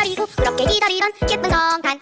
기다리고 그렇게 기다리던 예쁜 성탄